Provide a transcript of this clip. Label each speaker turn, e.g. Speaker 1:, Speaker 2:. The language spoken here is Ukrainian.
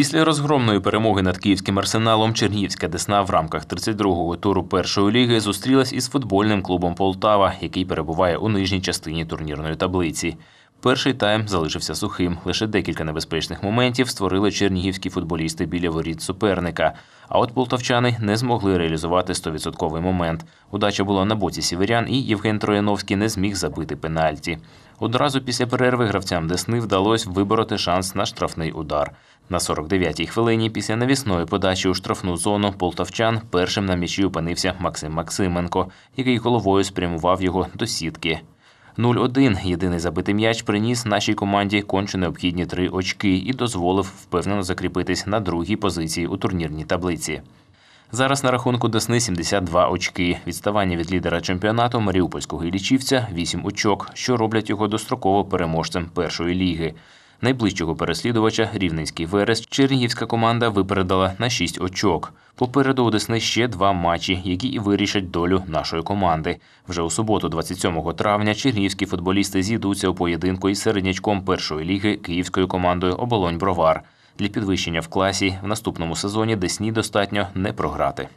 Speaker 1: Після розгромної перемоги над київським арсеналом Чернігівська Десна в рамках 32-го туру першої ліги зустрілась із футбольним клубом Полтава, який перебуває у нижній частині турнірної таблиці. Перший тайм залишився сухим. Лише декілька небезпечних моментів створили чернігівські футболісти біля воріт суперника. А от полтавчани не змогли реалізувати 100% момент. Удача була на боці сіверян, і Євген Трояновський не зміг забити пенальті. Одразу після перерви гравцям Десни вдалося вибороти шанс на штрафний удар. На 49-й хвилині після навісної подачі у штрафну зону полтавчан першим на м'ячі опинився Максим Максименко, який головою спрямував його до сітки. 0-1 єдиний забитий м'яч приніс нашій команді конче необхідні три очки і дозволив впевнено закріпитись на другій позиції у турнірній таблиці. Зараз на рахунку Десни 72 очки. Відставання від лідера чемпіонату Маріупольського Іллічівця – 8 очок, що роблять його достроково переможцем першої ліги. Найближчого переслідувача Рівненський Верес Чернігівська команда випередила на 6 очок. Попереду Десни ще два матчі, які і вирішать долю нашої команди. Вже у суботу, 27 травня, чернігівські футболісти зійдуться у поєдинку із середнячком першої ліги київською командою Оболонь Бровар. Для підвищення в класі в наступному сезоні Десні достатньо не програти.